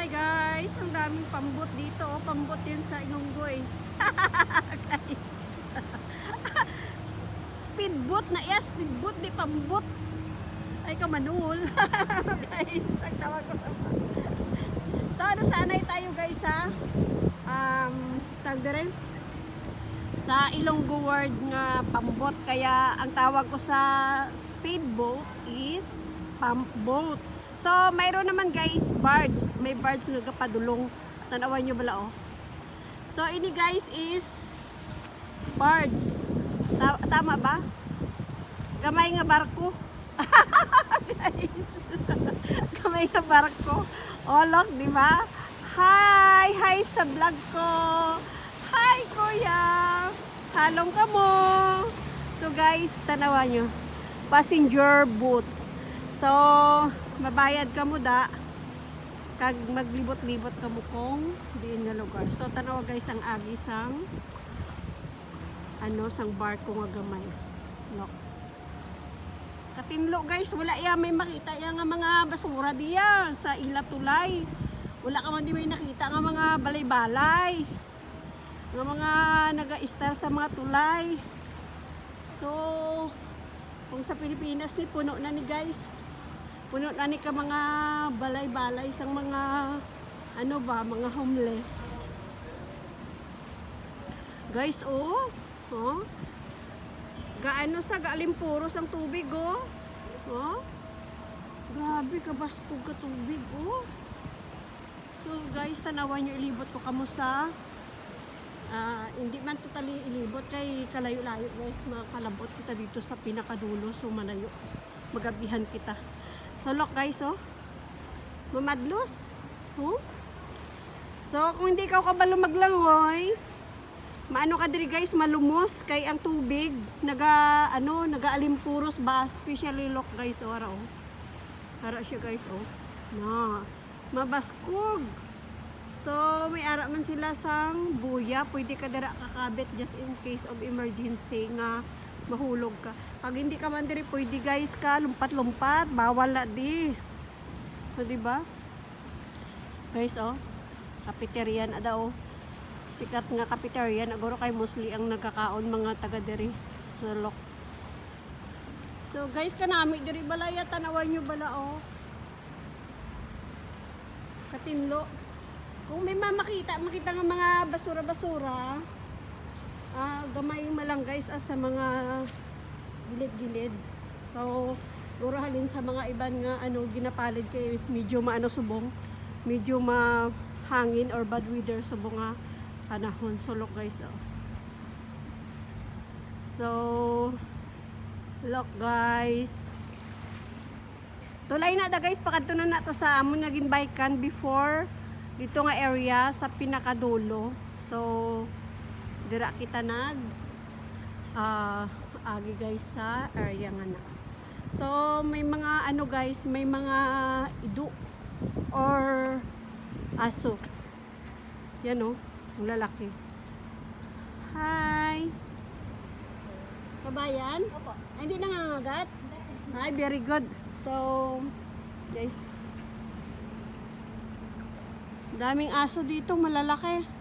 Hi guys, ang daming pambot dito. Oh. Pambot din sa Inunggoy. Guys. speedboat na iya, speedboat di pambot. Ay ka manul. guys, ang tawag ko. so, ano sanay tayo guys ha? Um, tawag? Sa Ilonggo word nga pambot. Kaya ang tawag ko sa speedboat is pump boat. So, mayroon naman guys, birds. May birds nga kapadulong. Tanawan nyo bala oh. So, ini guys is birds. Ta- tama ba? Gamay nga barko. guys. Gamay nga barko. Oh, look, di ba? Hi! Hi sa vlog ko! Hi, kuya! Halong ka mo! So, guys, tanawan nyo. Passenger boats. So, mabayad ka mo da kag maglibot-libot ka mo kung diin nga lugar. So, tanawa guys ang agi sang ano, sang barko nga gamay. Look. Katinlo guys, wala ya may makita ya nga mga basura diya sa ila tulay. Wala ka man di may nakita nga mga balay-balay. Nga mga naga-star sa mga tulay. So, kung sa Pilipinas ni puno na ni guys. Puno na ni ka mga balay-balay sang mga ano ba, mga homeless. Guys, oh. Oh. Gaano sa gaalimpuros ang tubig, oh. Oh. Grabe, kabaskog ka tubig, oh. So, guys, tanawan nyo, ilibot ko kamo sa ah, hindi man totally ilibot kay kalayo-layo guys makalabot kita dito sa pinakadulo so malayo magabihan kita so look guys oh. Mamadlos oh so kung hindi ka kabalo maglangoy maano ka diri guys malumos kay ang tubig naga ano nagaalimpuros ba? Especially look guys oh ara oh ara siya guys oh. Na mabaskog. So, may ara man sila sang buya. Pwede ka dara kakabit just in case of emergency nga mahulog ka. Pag hindi ka man diri, pwede guys ka, lumpat-lumpat. Bawal na di. So, di ba? Guys, oh. Cafeteria na daw. Sikat nga cafeteria. Naguro kay mostly ang nagkakaon mga taga diri. So, look. So, guys, kanami diri balaya. Tanawan nyo bala, oh. Katinlo. Kung may mamakita, makita ng mga basura-basura, ah, gamay mo lang guys ah, sa mga gilid-gilid. So, guro halin sa mga iban nga ano ginapalid kay medyo maano subong, medyo mahangin or bad weather subong nga panahon. So, look guys, oh. So, look guys. Tulay na da guys, pakadto na nato sa amon nga ginbaykan before dito nga area sa pinakadulo. So, dira kita nag ah agi guys sa area nga na. So, may mga ano guys, may mga idu or aso. Yan oh, ang lalaki. Hi! Kabayan? Opo. Ay, hindi nangangagat? Hi, very good. So, guys, daming aso dito, malalaki.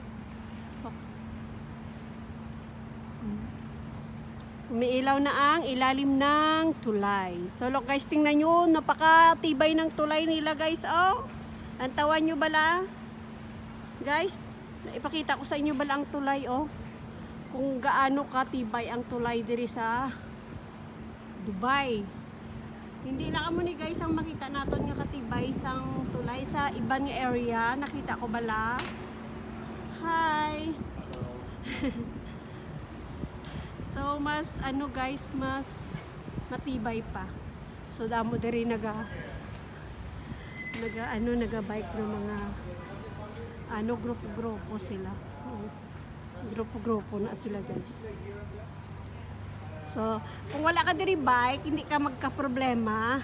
Umiilaw na ang ilalim ng tulay. So, look guys, tingnan nyo, napakatibay ng tulay nila guys, oh. Antawan nyo bala? Guys, ipakita ko sa inyo bala ang tulay, oh. Kung gaano katibay ang tulay diri sa Dubai. Hindi lang amo ni guys ang makita naton nga katibay sang tulay sa ibang nga area. Nakita ko bala. Hi. so mas ano guys, mas matibay pa. So damo diri naga naga ano naga bike ng mga ano grupo-grupo sila. Grupo-grupo na sila guys. So, kung wala ka diri bike, hindi ka magka-problema.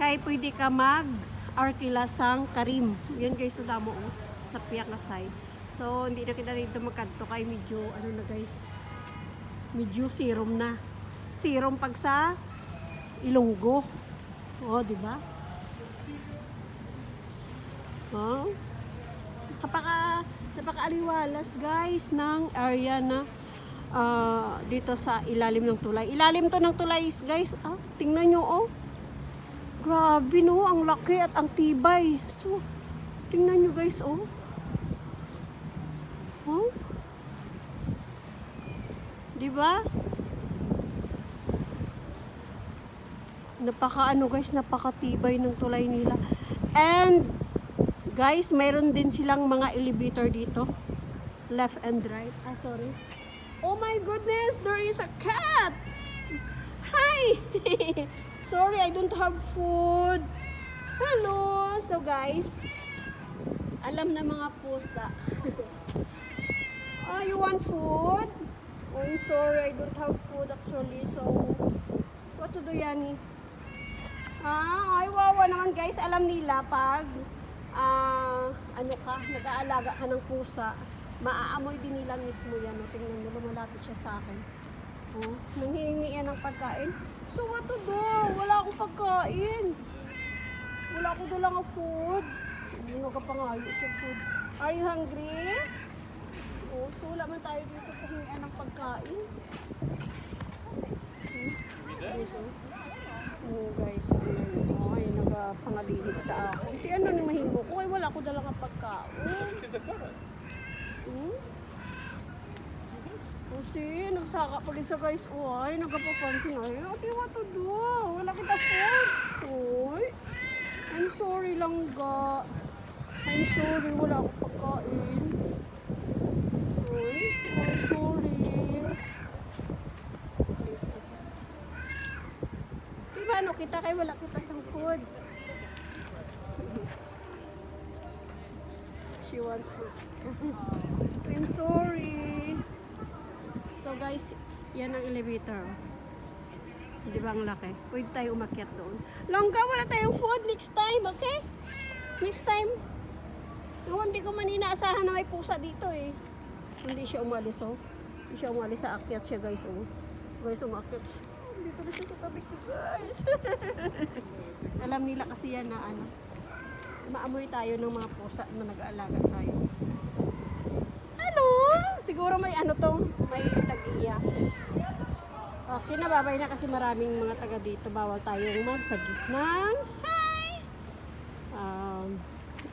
Kay pwede ka mag arkila sang karim. Yun guys, so damo oh, sa piyak na side. So, hindi na kita dito magkanto kay medyo, ano na guys, medyo serum na. Serum pag sa Ilonggo. Oh, di ba? Oh. kapaka, napaka-aliwalas guys ng area na ah, dito sa ilalim ng tulay. Ilalim to ng tulay guys. Ah, tingnan nyo oh. Grabe no, ang laki at ang tibay. So, tingnan nyo guys oh. Oh. Ba? Napaka ano guys, napakatibay ng tulay nila. And guys, mayroon din silang mga elevator dito. Left and right. Ah, sorry. Oh my goodness, there is a cat. Hi. sorry, I don't have food. Hello. So guys, alam na mga pusa. oh, you want food? I'm sorry, I don't have food actually. So, what to do, Yani? Ah, ay wawa naman guys. Alam nila pag ah, ano ka, nag-aalaga ka ng pusa, maaamoy din nila mismo yan. O, tingnan mo, lumalapit siya sa akin. Oh, nanghihingi yan ng pagkain. So what to do? Wala akong pagkain. Wala akong dalang food. Hindi nagkapangayo siya food. Are you hungry? Oh, so wala man tayo dito pahingian ng pagkain. Oh. Oo guys, mo. Ay, nagpangalihit sa akin. Di ano ni mahingo ko. Ay, wala ko dalang ang pagkaon. See the carrot. Hmm? Kasi, nagsaka pa rin sa guys. Oh, ay, nagpapapansin. Ay, ate, what to do? Wala kita food. Uy. I'm sorry lang, ga. I'm sorry, wala akong pagkain. Uy, I'm sorry. Di ba ano kita kay wala kita sang food? She want food. I'm sorry. So guys, yan ang elevator. Di ba ang laki? Pwede tayo umakyat doon. Longga, wala tayong food next time, okay? Next time. No, hindi ko man inaasahan na may pusa dito eh. Hindi siya umalis oh. Hindi siya umalis sa akyat siya guys oh. Guys, umakyat. Dito na siya sa tabi ko guys. Alam nila kasi yan na ano. Maamoy tayo ng mga pusa na nag-aalaga tayo. Ano? Siguro may ano tong, may tag-iya. Okay, nababay na kasi maraming mga taga dito. Bawal tayong magsagit ng hi! Um,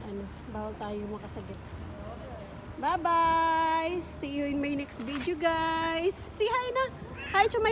ano, bawal tayong makasagit. Bye-bye! See you in my next video, guys! Say hi na! Hi to my